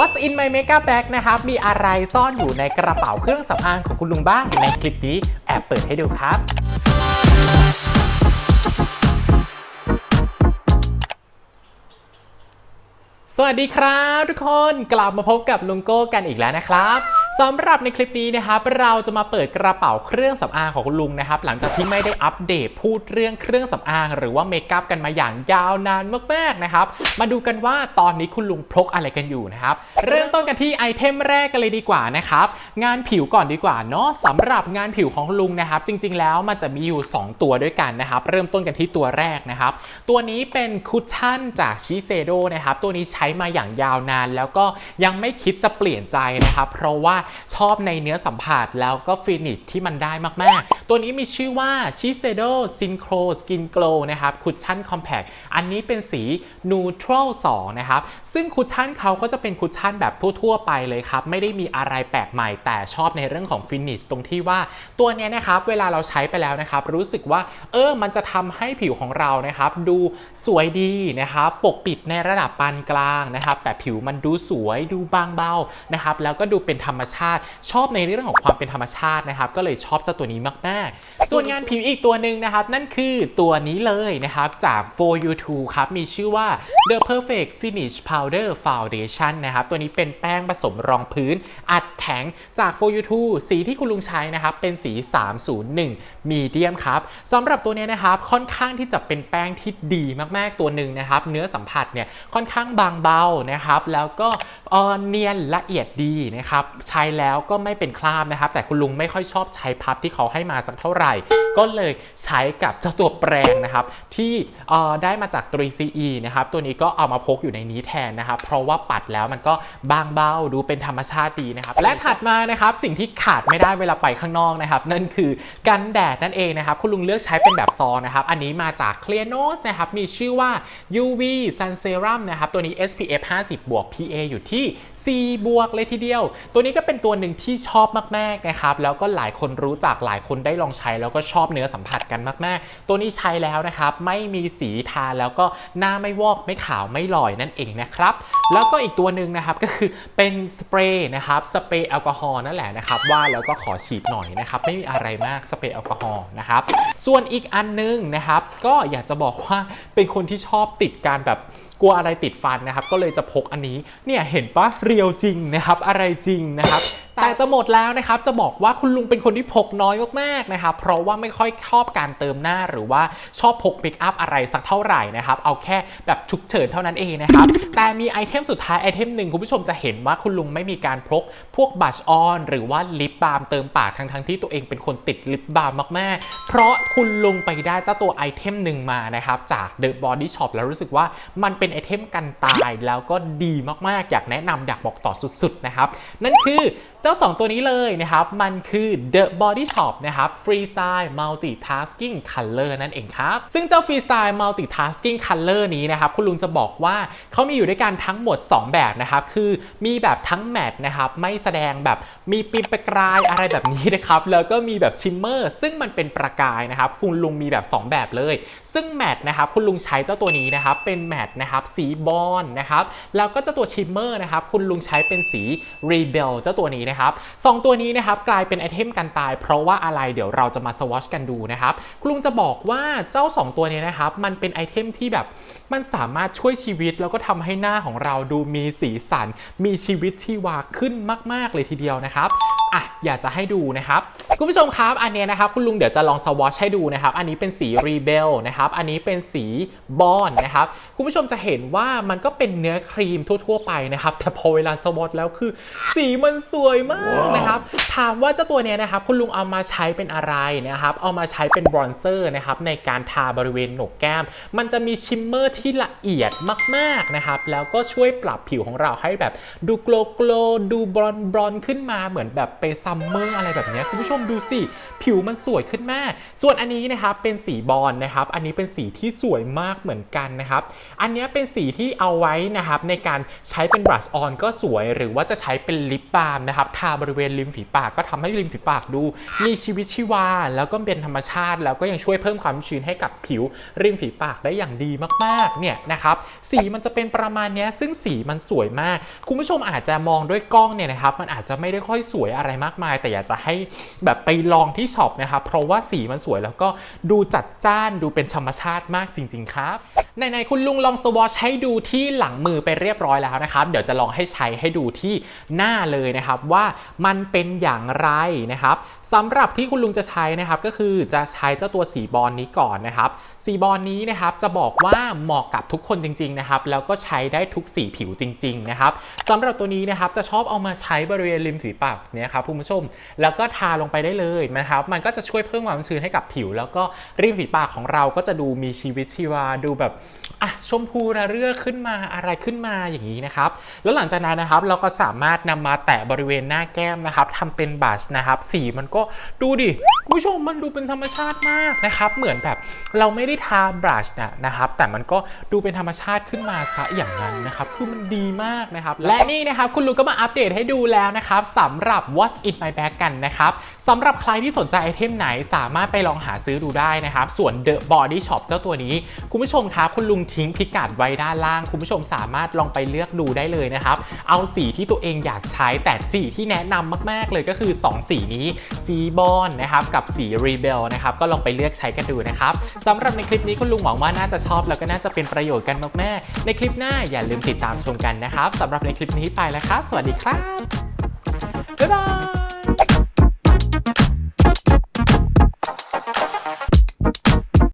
What's in my makeup bag นะครับ มีอะไรซ่อนอยู่ในกระเป๋าเครื่องสำอางของคุณลุงบ้าง ในคลิปนี้แอบเปิดให้ดูครับสวัสดีครับทุกคนกลับมาพบกับลุงโก้กันอีกแล้วนะครับ สำหรับในคลิปนี้นะครับเราจะมาเปิดกระเป๋าเครื่องสำอางของคุณลุงนะครับหลังจากที่ไม่ได้อัปเดตพูดเรื่องเครื่องสำอาง หรือว่าเมคอัพกันมาอย่างยาวนานมากๆนะครับมาดูกันว่าตอนนี้คุณลุงพกอะไรกันอยู่นะครับเริ่มต้นกันที่ไอเทมแรกกันเลยดีกว่านะครับงานผิวก่อนดีกว่าเนาะสำหรับงานผิวของลุงนะครับ จริงๆแล้วมันจะมีอยู่ 2 ตัวด้วยกันนะครับเริ่มต้นกันที่ตัวแรกนะครับตัวนี้เป็นคุชชั่นจากชิเซโดนะครับตัวนี้ใช้มาอย่างยาวนาน แล้วก็ยังไม่คิดจะเปลี่ยนใจนะครับเพราะว่าชอบในเนื้อสัมผัสแล้วก็ฟินิชที่มันได้มาก ๆ ตัวนี้มีชื่อว่า Shiseido Synchro Skin Glow นะครับคุชชั่นคอมแพคอันนี้เป็นสี Neutral 2 นะครับ ซึ่งคุชชั่นเขาก็จะเป็นคุชชั่นแบบทั่ว ๆ ไปเลยครับ ไม่ได้มีอะไรแปลกใหม่ แต่ชอบในเรื่องของฟินิชตรงที่ว่าตัวนี้นะครับ เวลาเราใช้ไปแล้วนะครับ รู้สึกว่า เออ มันจะทำให้ผิวของเรานะครับ ดูสวยดีนะครับ ปกปิดในระดับปานกลางนะครับ แต่ผิวมันดูสวยดูบางเบานะครับ แล้วก็ดูเป็นธรรมชาติ ชอบในเรื่องของความเป็นธรรมชาตินะครับ ก็เลยชอบเจ้าตัวนี้มากๆ ส่วนงานผิวอีกตัวหนึ่งนะครับ นั่นคือตัวนี้เลยนะครับ จาก For You t o ครับ มีชื่อว่า The Perfect Finish Powder Foundation นะครับ ตัวนี้เป็นแป้งผสมรองพื้น อัดแข็งจาก For You t o สีที่คุณลุงใช้นะครับ เป็นสี 301 Medium ครับสำหรับตัวนี้นะครับค่อนข้างที่จะเป็นแป้งที่ดีมากๆตัวหนึ่งนะครับ เนื้อสัมผัสเนี่ยค่อนข้างบางเบานะครับ แล้วก็เอ่อเนียนละเอียดดีนะครับ ใช้แล้วก็ไม่เป็นคราบนะครับ แต่คุณลุงไม่ค่อยชอบใช้พับที่เขาให้มาสักเท่าไหร่ ก็เลยใช้กับเจ้าตัวแปรงนะครับที่ได้มาจาก 3CE นะครับตัวนี้ก็เอามาพกอยู่ในนี้แทนนะครับ เพราะว่าปัดแล้วมันก็บางเบาดูเป็นธรรมชาติดีนะครับ และถัดมานะครับสิ่งที่ขาดไม่ได้เวลาไปข้างนอกนะครับ นั่นคือกันแดดนั่นเองนะครับ คุณลุงเลือกใช้เป็นแบบซองนะครับ อันนี้มาจาก Clear n o s นะครับ มีชื่อว่า UV Sun Serum นะครับ ตัวนี้ SPF 50 บวก PA อยู่ที่ C บวกเลยทีเดียว ตัวนี้ก็เป็นตัวหนึ่งที่ชอบมากๆนะครับ แล้วก็หลายคนรู้จักหลายคนได้ลองใช้แล้วก็ชอบอบเนื้อสัมผัสกันมากๆ ตัวนี้ใช้แล้วนะครับ ไม่มีสีทาแล้วก็หน้าไม่วอกไม่ขาวไม่ลอยนั่นเองนะครับ แล้วก็อีกตัวหนึ่งนะครับก็คือเป็นสเปรย์นะครับสเปรย์แอลกอฮอล์นั่นแหละนะครับว่าแล้วก็ขอฉีดหน่อยนะครับไม่มีอะไรมากสเปรย์แอลกอฮอล์นะครับส่วนอีกอันนึงนะครับ ก็อยากจะบอกว่าเป็นคนที่ชอบติดการแบบกลัวอะไรติดฟันนะครับ ก็เลยจะพกอันนี้เนี่ยเห็นปะเรียวจริงนะครับ อะไรจริงนะครับ แต่จะหมดแล้วนะครับ จะบอกว่าคุณลุงเป็นคนที่พกน้อยมากๆนะครับ เพราะว่าไม่ค่อยชอบการเติมหน้าหรือว่าชอบพกปิกอัพอะไรสักเท่าไหร่นะครับ เอาแค่แบบฉุกเฉินเท่านั้นเองนะครับ แต่มีไอเทมสุดท้ายไอเทมหนึ่งคุณผู้ชมจะเห็นว่าคุณลุงไม่มีการพกพวกบัชออนหรือว่าลิปบาล์มเติมปากทั้งๆที่ตัวเองเป็นคนติดลิปบาล์มมากๆ เพราะคุณลุงไปได้เจ้าตัวไอเทมหนึ่งมานะครับจาก The Body Shop แล้วรู้สึกว่ามันเป็นไอเทมกันตายแล้วก็ดีมากๆ อยากแนะนำอยากบอกต่อสุดๆนะครับ นั่นคือเจ้า 2 ตัวนี้เลยนะครับ มันคือ The Body Shop นะครับ Freestyle Multitasking Color นั่นเองครับ ซึ่งเจ้า Freestyle Multitasking Color นี้นะครับ คุณลุงจะบอกว่าเขามีอยู่ด้วยกันทั้งหมด 2 แบบนะครับ คือมีแบบทั้งแมตนะครับ ไม่แสดงแบบมีปิมประกายอะไรแบบนี้นะครับ แล้วก็มีแบบชิมเมอร์ ซึ่งมันเป็นประกายนะครับคุณลุงมีแบบ 2 แบบเลย ซึ่งแมตต์นะครับคุณลุงใช้เจ้าตัวนี้นะครับเป็นแมตต์นะครับสีบอลนะครับแล้วก็เจ้าตัวชิมเมอร์นะครับคุณลุงใช้เป็นสี Rebel เจ้าตัวนี้นะครับสองตัวนี้นะครับกลายเป็นไอเทมกันตาย เพราะว่าอะไรเดี๋ยวเราจะมาสวอชกันดูนะครับคุณลุงจะบอกว่าเจ้า 2 ตัวนี้นะครับมันเป็นไอเทมที่แบบมันสามารถช่วยชีวิตแล้วก็ทำให้หน้าของเราดูมีสีสัน มีชีวิตชีวาขึ้นมาก ๆ เลยทีเดียวนะครับ อะอยากจะให้ดูนะครับคุณผู้ชมครับอันเนี้ยนะครับคุณลุงเดี๋ยวจะลองสวอชให้ดูนะครับอันนี้เป็นสี Rebel นะครับอันนี้เป็นสีบอนนะครับคุณผู้ชมจะเห็นว่ามันก็เป็นเนื้อครีมทั่ว ๆ ไปนะครับแต่พอเวลาสวอชแล้วคือ สีมันสวยมากนะครับถามว่าเจ้าตัวเนี้ยนะครับคุณลุงเอามาใช้เป็นอะไรนะครับเอามาใช้เป็นบรอนเซอร์นะครับในการทาบริเวณโหนกแก้ม มันจะมีชิมเมอร์ที่ละเอียดมากๆนะครับแล้วก็ช่วยปรับผิวของเราให้แบบดูโกลโกลดูบรอนบรอนขึ้นมาเหมือนแบบไปซัมเมอร์อะไรแบบนี้คุณผู้ชมดูสิ ผิวมันสวยขึ้นมาก ส่วนอันนี้นะครับเป็นสีบอลนะครับ อันนี้เป็นสีที่สวยมากเหมือนกันนะครับ อันเนี้ยเป็นสีที่เอาไว้นะครับในการใช้เป็นบลัชออนก็สวย หรือว่าจะใช้เป็นลิปบาล์มนะครับทาบริเวณริมฝีปากก็ทำให้ริมฝีปากดู มีชีวิตชีวา แล้วก็เป็นธรรมชาติ แล้วก็ยังช่วยเพิ่มความชื้นให้กับผิวริมฝีปากได้อย่างดีมากๆเนี่ยนะครับสีมันจะเป็นประมาณนี้ซึ่งสีมันสวยมาก คุณผู้ชมอาจจะมองด้วยกล้องเนี่ยนะครับมันอาจจะไม่ได้ค่อยสวยอะไรมากมาย แต่อยากจะให้แบบไปลองที่ช็อปนะครับเพราะว่าสีมันสวยแล้วก็ดูจัดจ้านดูเป็นธรรมชาติมากจริง ๆ ครับไหนๆคุณลุงลองสวอชให้ดูที่หลังมือไปเรียบร้อยแล้วนะครับ เดี๋ยวจะลองให้ใช้ให้ดูที่หน้าเลยนะครับว่ามันเป็นอย่างไรนะครับสำหรับที่คุณลุงจะใช้นะครับก็คือจะใช้เจ้าตัวสีบอลนี้ก่อนนะครับ สีบอลนี้นะครับจะบอกว่าเหมาะกับทุกคนจริงๆนะครับแล้วก็ใช้ได้ทุกสีผิวจริง ๆ นะครับสำหรับตัวนี้นะครับจะชอบเอามาใช้บริเวณริมฝีปากเนี่ยครับคุณผู้ชม แล้วก็ทาลงไปได้เลยนะครับ มันก็จะช่วยเพิ่มความชื้นให้กับผิว แล้วก็ริมฝีปากของเราก็จะดูมีชีวิตชีวาดูแบบอะชมพูระเรื่อขึ้นมาอะไรขึ้นมาอย่างนี้นะครับ แล้วหลังจากนั้นนะครับเราก็สามารถนำมาแตะบริเวณหน้าแก้มนะครับทำเป็นบัชนะครับสีมันก็ดูดิคุณผู้ชมมันดูเป็นธรรมชาติมากนะครับ เหมือนแบบเราไม่ได้ทาบรัชนะนะครับ แต่มันก็ดูเป็นธรรมชาติขึ้นมาซะอย่างนั้นนะครับคือมันดีมากนะครับ และนี่นะครับคุณลุงก็มาอัปเดตให้ดูแล้วนะครับสำหรับ What's in my bag กันนะครับสำหรับใครที่สนใจไอเทมไหนสามารถไปลองหาซื้อดูได้นะครับ ส่วน The Body Shop เจ้าตัวนี้ คุณผู้ชมครับคุณลุงทิ้งพิกัดไว้ด้านล่าง คุณผู้ชมสามารถลองไปเลือกดูได้เลยนะครับ เอาสีที่ตัวเองอยากใช้แต่สีที่แนะนำมาก ๆ เลยก็คือ 2 สีนี้สีบอลนะครับกับสี Rebel นะครับก็ลองไปเลือกใช้กันดูนะครับสำหรับในคลิปนี้คุณลุงหวังว่าน่าจะชอบแล้วก็น่าจะเป็นประโยชน์กันมากๆในคลิปหน้าอย่าลืมติดตามชมกันนะครับสำหรับในคลิปนี้ไปแล้วครับ สวัสดีครับ บ๊ายบาย